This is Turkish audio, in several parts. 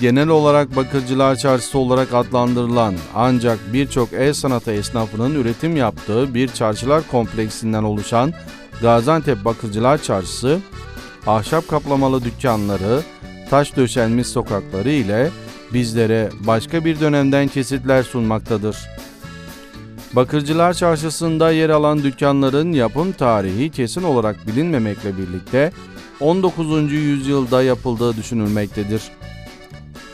Genel olarak Bakırcılar Çarşısı olarak adlandırılan ancak birçok el sanatı esnafının üretim yaptığı bir çarşılar kompleksinden oluşan Gaziantep Bakırcılar Çarşısı, ahşap kaplamalı dükkanları, taş döşenmiş sokakları ile bizlere başka bir dönemden kesitler sunmaktadır. Bakırcılar Çarşısı'nda yer alan dükkanların yapım tarihi kesin olarak bilinmemekle birlikte 19. yüzyılda yapıldığı düşünülmektedir.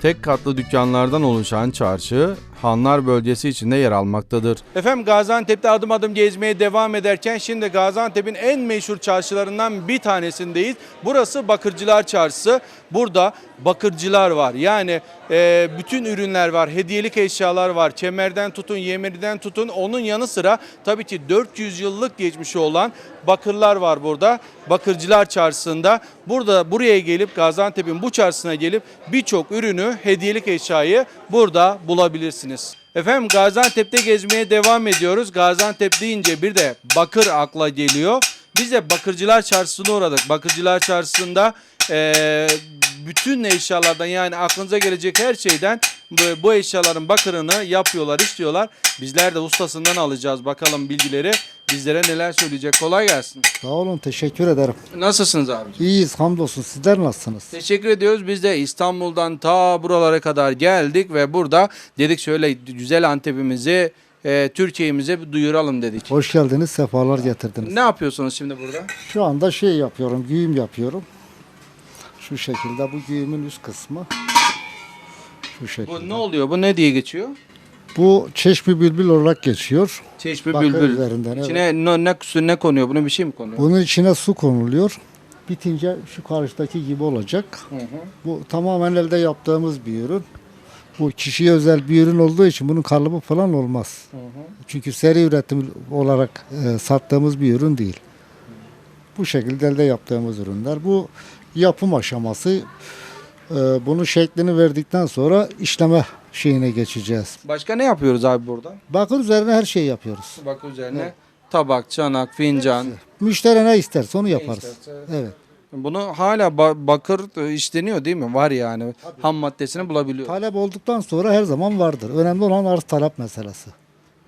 Tek katlı dükkanlardan oluşan çarşı Hanlar bölgesi içinde yer almaktadır. Efendim Gaziantep'te adım adım gezmeye devam ederken şimdi Gaziantep'in en meşhur çarşılarından bir tanesindeyiz. Burası Bakırcılar Çarşısı. Burada bakırcılar var. Yani e, bütün ürünler var. Hediyelik eşyalar var. Kemerden tutun, yemeriden tutun. Onun yanı sıra tabii ki 400 yıllık geçmişi olan bakırlar var burada. Bakırcılar Çarşısı'nda. Burada buraya gelip Gaziantep'in bu çarşısına gelip birçok ürünü, hediyelik eşyayı burada bulabilirsiniz. Efendim Gaziantep'te gezmeye devam ediyoruz. Gaziantep deyince bir de bakır akla geliyor. Biz de Bakırcılar Çarşısı'na uğradık. Bakırcılar Çarşısı'nda eee, bütün eşyalardan yani aklınıza gelecek her şeyden bu, bu eşyaların bakırını yapıyorlar, istiyorlar. Bizler de ustasından alacağız bakalım bilgileri. Bizlere neler söyleyecek. Kolay gelsin. Sağ olun teşekkür ederim. Nasılsınız abi? İyiyiz hamdolsun sizler nasılsınız? Teşekkür ediyoruz. Biz de İstanbul'dan ta buralara kadar geldik ve burada dedik şöyle güzel Antep'imizi, e, Türkiye'mize bir duyuralım dedik. Hoş geldiniz sefalar getirdiniz. Ne yapıyorsunuz şimdi burada? Şu anda şey yapıyorum güğüm yapıyorum. Şu şekilde bu güğümün üst kısmı. Şu şekilde. Bu ne oluyor? Bu ne diye geçiyor? Bu çeşmi bülbül olarak geçiyor. Çeşme Bakır bülbül. üzerinden, evet. İçine ne, ne, su- ne konuyor? Buna bir şey mi konuyor? Bunun içine su konuluyor. Bitince şu karşıdaki gibi olacak. Hı hı. Bu tamamen elde yaptığımız bir ürün. Bu kişiye özel bir ürün olduğu için bunun kalıbı falan olmaz. Çünkü seri üretim olarak e, sattığımız bir ürün değil. Bu şekilde elde yaptığımız ürünler. Bu yapım aşaması. E, bunun şeklini verdikten sonra işleme şeyine geçeceğiz. Başka ne yapıyoruz abi burada? Bakır üzerine her şeyi yapıyoruz. Bak üzerine tabak, çanak, fincan. Müşteri ne isterse onu yaparız. isterse. Evet. Bunu hala ba- bakır e, işleniyor değil mi? Var yani. Ham maddesini bulabiliyor. Talep olduktan sonra her zaman vardır. Önemli olan arz talep meselesi.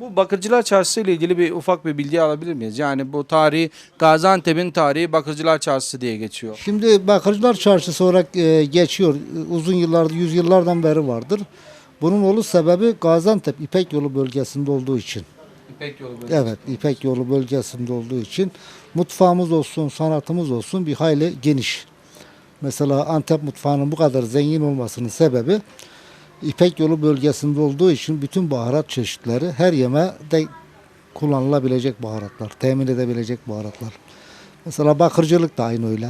Bu Bakırcılar Çarşısı ile ilgili bir ufak bir bilgi alabilir miyiz? Yani bu tarihi Gaziantep'in tarihi Bakırcılar Çarşısı diye geçiyor. Şimdi Bakırcılar Çarşısı olarak e, geçiyor. Uzun yıllar, yüzyıllardan beri vardır. Bunun oluş sebebi Gaziantep İpek Yolu bölgesinde olduğu için. İpek yolu Evet, İpek Yolu bölgesinde olduğu için mutfağımız olsun, sanatımız olsun bir hayli geniş. Mesela Antep mutfağının bu kadar zengin olmasının sebebi İpek Yolu bölgesinde olduğu için bütün baharat çeşitleri her yemeğde kullanılabilecek baharatlar, temin edebilecek baharatlar. Mesela bakırcılık da aynı öyle.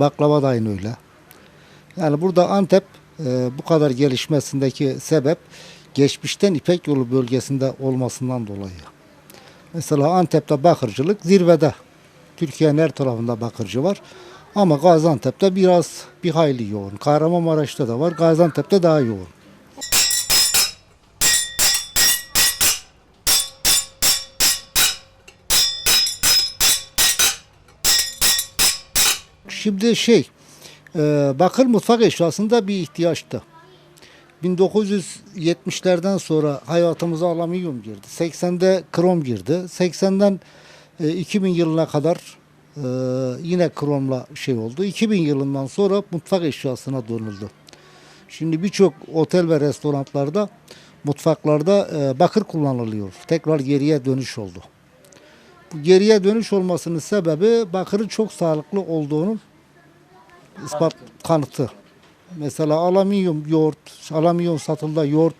Baklava da aynı öyle. Yani burada Antep e, bu kadar gelişmesindeki sebep geçmişten İpek Yolu bölgesinde olmasından dolayı. Mesela Antep'te bakırcılık zirvede. Türkiye'nin her tarafında bakırcı var. Ama Gaziantep'te biraz bir hayli yoğun. Kahramanmaraş'ta da var. Gaziantep'te daha yoğun. Şimdi şey, bakır mutfak eşyasında bir ihtiyaçtı. 1970'lerden sonra hayatımıza alüminyum girdi. 80'de krom girdi. 80'den e, 2000 yılına kadar e, yine kromla şey oldu. 2000 yılından sonra mutfak eşyasına dönüldü. Şimdi birçok otel ve restoranlarda mutfaklarda e, bakır kullanılıyor. Tekrar geriye dönüş oldu. Bu geriye dönüş olmasının sebebi bakırın çok sağlıklı olduğunun ispat kanıtı. Mesela alüminyum yoğurt, alüminyum satılı yoğurt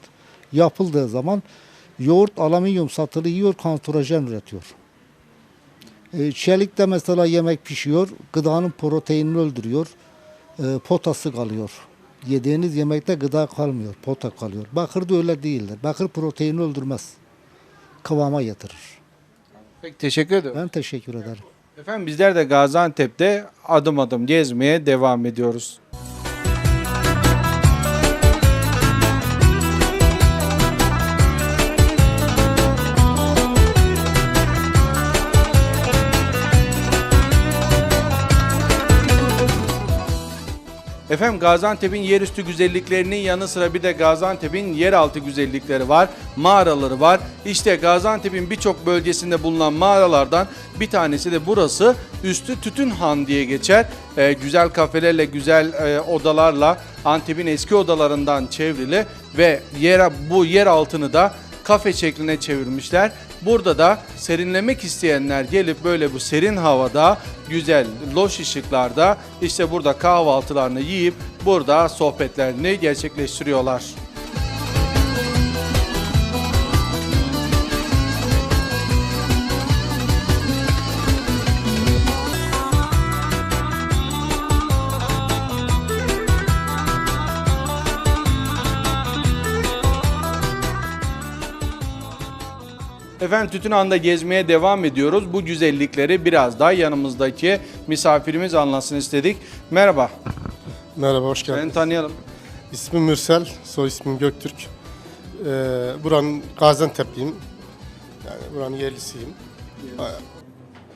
yapıldığı zaman yoğurt alüminyum satılı yiyor, kanserojen üretiyor. E, çelik de mesela yemek pişiyor, gıdanın proteinini öldürüyor, e, potası kalıyor. Yediğiniz yemekte gıda kalmıyor, pota kalıyor. Bakır da öyle değildir. Bakır proteini öldürmez, kıvama getirir. Peki teşekkür ederim. Ben teşekkür ederim. Efendim bizler de Gaziantep'te adım adım gezmeye devam ediyoruz. Efendim Gaziantep'in yerüstü güzelliklerinin yanı sıra bir de Gaziantep'in yeraltı güzellikleri var, mağaraları var. İşte Gaziantep'in birçok bölgesinde bulunan mağaralardan bir tanesi de burası. Üstü Tütün Han diye geçer. Ee, güzel kafelerle, güzel e, odalarla Antep'in eski odalarından çevrili ve yer, bu yer altını da kafe şekline çevirmişler. Burada da serinlemek isteyenler gelip böyle bu serin havada güzel loş ışıklarda işte burada kahvaltılarını yiyip burada sohbetlerini gerçekleştiriyorlar. Efendim Tütünhan'da gezmeye devam ediyoruz. Bu güzellikleri biraz daha yanımızdaki misafirimiz anlasın istedik. Merhaba, Merhaba, hoş geldiniz. tanıyalım. İsmim Mürsel, soy ismim Göktürk. Ee, buranın Gaziantep'liyim. Yani buranın yerlisiyim.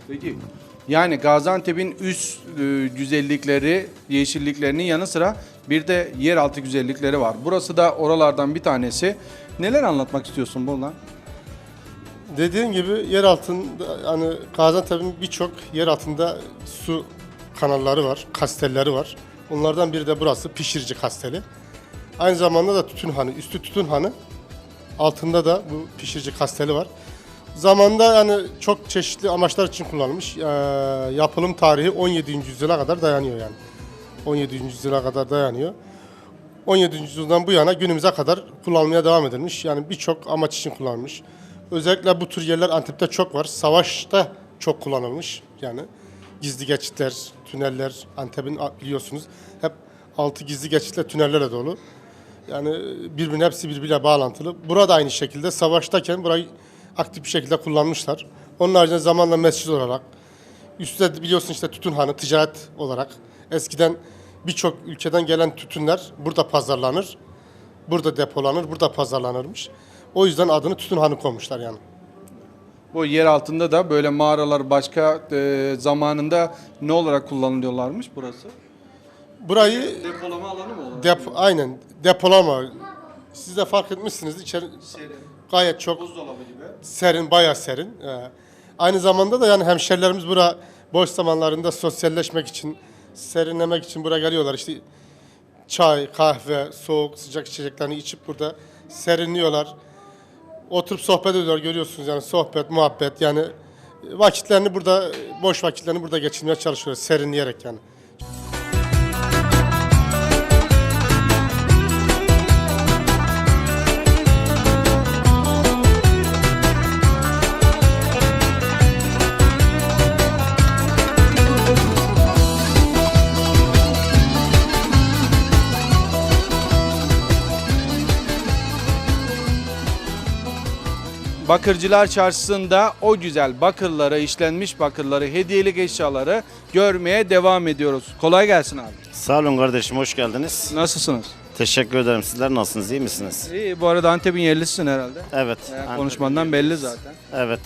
Peki. Yani Gaziantep'in üst e, güzellikleri, yeşilliklerinin yanı sıra bir de yeraltı güzellikleri var. Burası da oralardan bir tanesi. Neler anlatmak istiyorsun buradan? Dediğim gibi yer altında, hani Gaziantep'in birçok yer altında su kanalları var, kastelleri var. Onlardan biri de burası Pişirici Kasteli. Aynı zamanda da Tütün Hanı, üstü Tütün Hanı. Altında da bu Pişirici Kasteli var. Zamanda yani çok çeşitli amaçlar için kullanılmış. Ee, yapılım tarihi 17. yüzyıla kadar dayanıyor yani. 17. yüzyıla kadar dayanıyor. 17. yüzyıldan bu yana günümüze kadar kullanılmaya devam edilmiş. Yani birçok amaç için kullanılmış. Özellikle bu tür yerler Antep'te çok var. Savaşta çok kullanılmış. Yani gizli geçitler, tüneller, Antep'in biliyorsunuz hep altı gizli geçitle tünellerle dolu. Yani birbirine hepsi birbiriyle bağlantılı. Burada aynı şekilde savaştayken burayı aktif bir şekilde kullanmışlar. Onun haricinde zamanla mescid olarak, üstte biliyorsun işte tütün hanı ticaret olarak. Eskiden birçok ülkeden gelen tütünler burada pazarlanır. Burada depolanır, burada pazarlanırmış. O yüzden adını tütün hanı koymuşlar yani. Bu yer altında da böyle mağaralar başka e, zamanında ne olarak kullanılıyorlarmış burası? Burayı Depolama alanı mı olarak? dep aynen depolama. Siz de fark etmişsiniz içeri Serin, gayet çok buzdolabı gibi. serin, bayağı serin. Ee, aynı zamanda da yani hemşerilerimiz bura boş zamanlarında sosyalleşmek için, serinlemek için buraya geliyorlar. İşte çay, kahve, soğuk, sıcak içeceklerini içip burada serinliyorlar. Oturup sohbet ediyorlar görüyorsunuz yani sohbet, muhabbet yani vakitlerini burada, boş vakitlerini burada geçirmeye çalışıyorlar serinleyerek yani. Bakırcılar Çarşısı'nda o güzel bakırları, işlenmiş bakırları, hediyelik eşyaları görmeye devam ediyoruz. Kolay gelsin abi. Sağ olun kardeşim, hoş geldiniz. Nasılsınız? Teşekkür ederim. Sizler nasılsınız, iyi misiniz? İyi, bu arada Antep'in yerlisisin herhalde. Evet. Ya, Antep- konuşmandan belli zaten. Evet.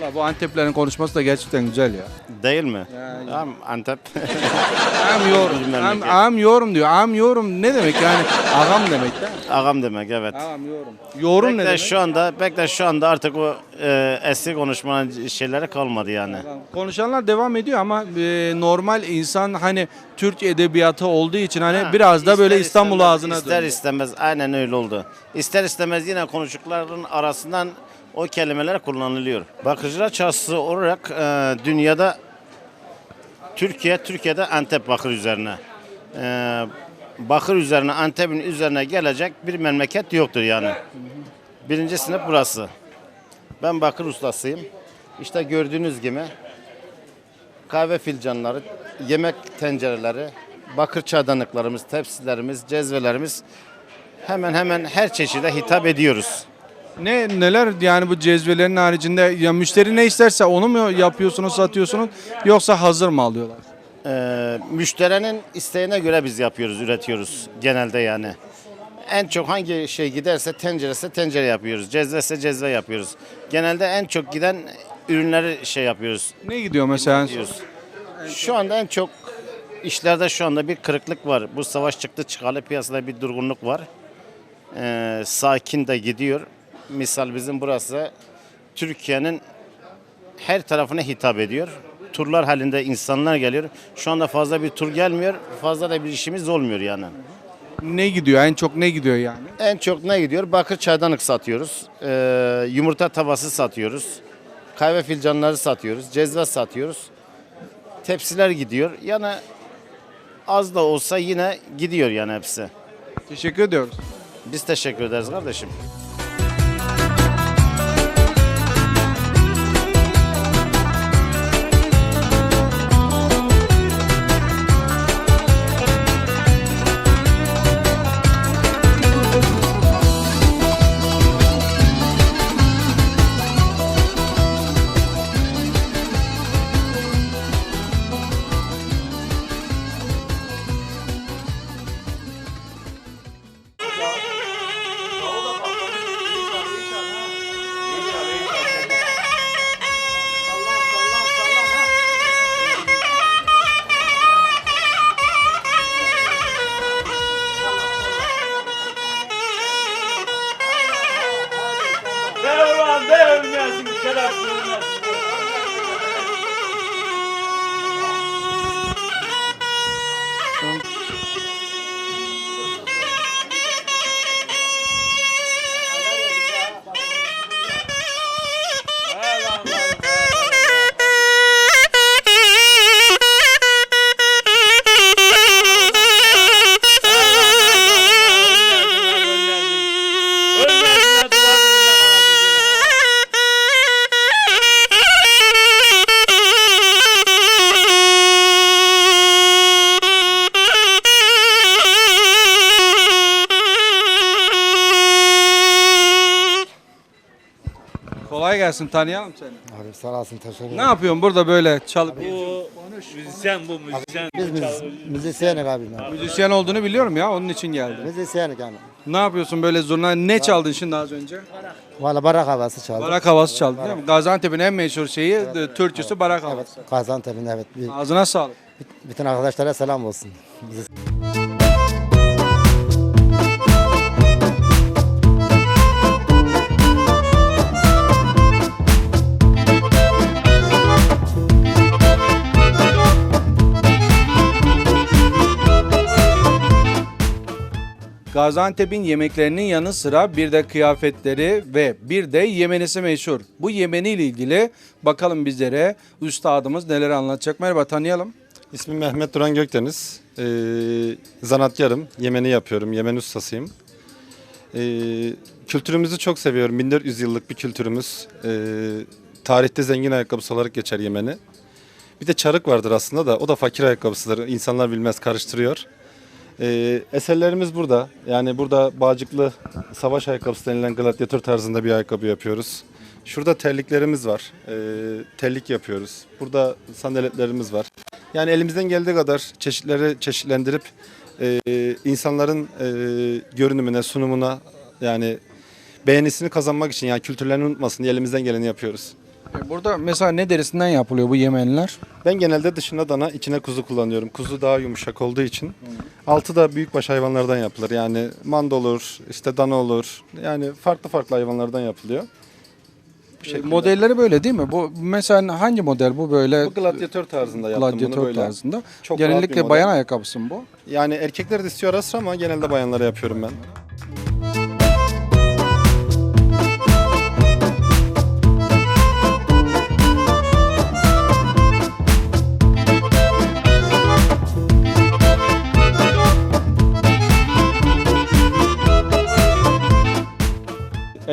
Valla bu Anteplerin konuşması da gerçekten güzel ya. Değil mi? Ya, Tamam, Antep. Am yorum, am, am yorum diyor. Am yorum ne demek yani? Ağam demek değil mi? Ağam demek, evet. Am yorum. Yorum ne Bekle demek? şu anda, bekle şu anda artık o e, eski konuşmanın şeyleri kalmadı yani. Konuşanlar devam ediyor ama e, normal insan hani Türk edebiyatı olduğu için hani Ha, biraz da böyle ister İstanbul istemez- ağzına İster dönüyor. istemez aynen öyle oldu. İster istemez yine konuşukların arasından o kelimeler kullanılıyor. Bakırcılar çarşısı olarak e, dünyada Türkiye, Türkiye'de Antep bakır üzerine. E, bakır üzerine, Antep'in üzerine gelecek bir memleket yoktur yani. Birinci sınıf burası. Ben bakır ustasıyım. İşte gördüğünüz gibi kahve filcanları, yemek tencereleri, bakır çaydanlıklarımız, tepsilerimiz, cezvelerimiz hemen hemen her çeşide hitap ediyoruz. Ne neler yani bu cezvelerin haricinde ya müşteri ne isterse onu mu yapıyorsunuz, satıyorsunuz yoksa hazır mı alıyorlar? Ee, müşterinin isteğine göre biz yapıyoruz, üretiyoruz genelde yani. En çok hangi şey giderse tencerese tencere yapıyoruz, cezvese cezve yapıyoruz. Genelde en çok giden ürünleri şey yapıyoruz, Ne gidiyor mesela? diyoruz. Şu anda en çok işlerde şu anda bir kırıklık var. Bu savaş çıktı çıkalı piyasada bir durgunluk var. Ee, sakin de gidiyor. Misal bizim burası Türkiye'nin her tarafına hitap ediyor. Turlar halinde insanlar geliyor. Şu anda fazla bir tur gelmiyor. Fazla da bir işimiz olmuyor yani. Ne gidiyor? En çok ne gidiyor yani? En çok ne gidiyor? Bakır çaydanlık satıyoruz. Ee, yumurta tavası satıyoruz. Kahve filcanları satıyoruz. Cezve satıyoruz. Tepsiler gidiyor. Yani az da olsa yine gidiyor yani hepsi. Teşekkür ediyoruz. Biz teşekkür ederiz kardeşim. Gelsin. Tanıyalım seni. Abi sağ olasın teşekkür Ne yapıyorsun burada böyle çalıp Bu müzisyen bu müzisyen. Biz müz müzisyenik abi. müzisyen olduğunu biliyorum ya. Onun için geldim. Müzisyenik yani. Ne yapıyorsun böyle zurna? Ne çaldın şimdi az önce? Valla barak havası çaldı. Barak havası çaldın değil mi? Gaziantep'in en meşhur şeyi, e, türküsü barak havası. Gaziantep'in evet. Bir- Ağzına sağlık. bütün arkadaşlara selam olsun. Bizi Gaziantep'in yemeklerinin yanı sıra bir de kıyafetleri ve bir de Yemenisi meşhur. Bu Yemeni ile ilgili bakalım bizlere üstadımız neler anlatacak. Merhaba tanıyalım. İsmim Mehmet Duran Gökdeniz. Ee, zanaatkarım. Yemeni yapıyorum. Yemen ustasıyım. Ee, kültürümüzü çok seviyorum. 1400 yıllık bir kültürümüz. Ee, tarihte zengin ayakkabısı olarak geçer Yemen'i. Bir de çarık vardır aslında da o da fakir ayakkabısıdır. İnsanlar bilmez karıştırıyor. Ee, eserlerimiz burada. Yani burada bağcıklı savaş ayakkabısı denilen gladyatör tarzında bir ayakkabı yapıyoruz. Şurada terliklerimiz var. Ee, terlik yapıyoruz. Burada sandaletlerimiz var. Yani elimizden geldiği kadar çeşitleri çeşitlendirip e, insanların e, görünümüne, sunumuna yani beğenisini kazanmak için yani kültürlerini unutmasın diye elimizden geleni yapıyoruz. E, Burada mesela ne derisinden yapılıyor bu Yemeniler? Ben genelde dışına dana, içine kuzu kullanıyorum. Kuzu daha yumuşak olduğu için. Altı da büyükbaş hayvanlardan yapılır. Yani manda olur, işte dana olur. Yani farklı farklı hayvanlardan yapılıyor. Bu E, şekilde. Modelleri böyle değil mi? Bu mesela hangi model bu böyle? Bu gladyatör tarzında yaptım bunu gladyatör böyle. tarzında. Çok rahat bir Genellikle model. bayan ayakkabısı mı bu? Yani erkekler de istiyor ara sıra ama genelde bayanlara yapıyorum ben.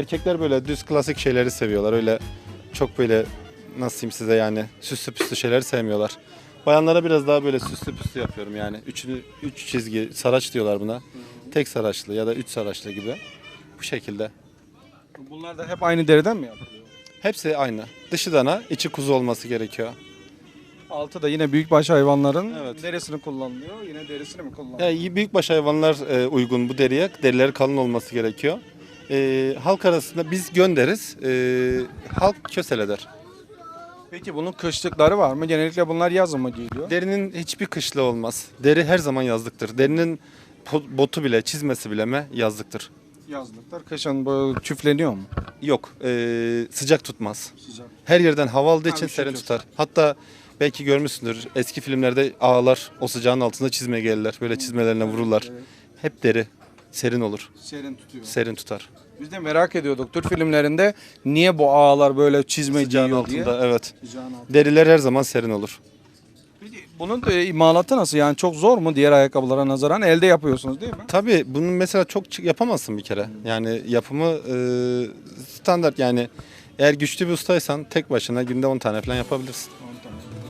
Erkekler böyle düz klasik şeyleri seviyorlar. Öyle çok böyle nasıl diyeyim size yani süslü püslü şeyleri sevmiyorlar. Bayanlara biraz daha böyle süslü püslü yapıyorum yani. Üçlü, üç çizgi, saraç diyorlar buna. Tek saraçlı ya da üç saraçlı gibi. Bu şekilde. Bunlar da hep aynı deriden mi yapılıyor? Hepsi aynı. Dışı dana, içi kuzu olması gerekiyor. Altı da yine büyükbaş hayvanların Evet. derisini kullanılıyor. Yine derisini mi kullanılıyor? Yani büyükbaş hayvanlar e, uygun bu deriye. Derileri kalın olması gerekiyor. E, halk arasında biz gönderiz. E, halk kösel eder. Peki bunun kışlıkları var mı? Genellikle bunlar yazın mı giyiliyor? Derinin hiçbir kışlığı olmaz. Deri her zaman yazlıktır. Derinin po- botu bile, çizmesi bile mi yazlıktır. Yazlıklar kışın böyle çüfleniyor mu? Yok, ee, sıcak tutmaz. Sıcak. Her yerden hava aldığı için serin üşütüyor. tutar. Hatta belki görmüşsündür eski filmlerde ağalar o sıcağın altında çizmeye gelirler. Böyle çizmelerine vururlar. Hep deri, serin olur, Serin tutuyor. serin tutar. Biz de merak ediyorduk Türk filmlerinde niye bu ağalar böyle çizme Sıcağın giyiyor diye. altında evet. Sıcağın altında. Deriler her zaman serin olur. Peki bunun da imalatı nasıl? Yani çok zor mu diğer ayakkabılara nazaran? Elde yapıyorsunuz değil mi? Tabii bunun mesela çok yapamazsın bir kere. Yani yapımı e, standart yani eğer güçlü bir ustaysan tek başına günde 10 tane falan yapabilirsin.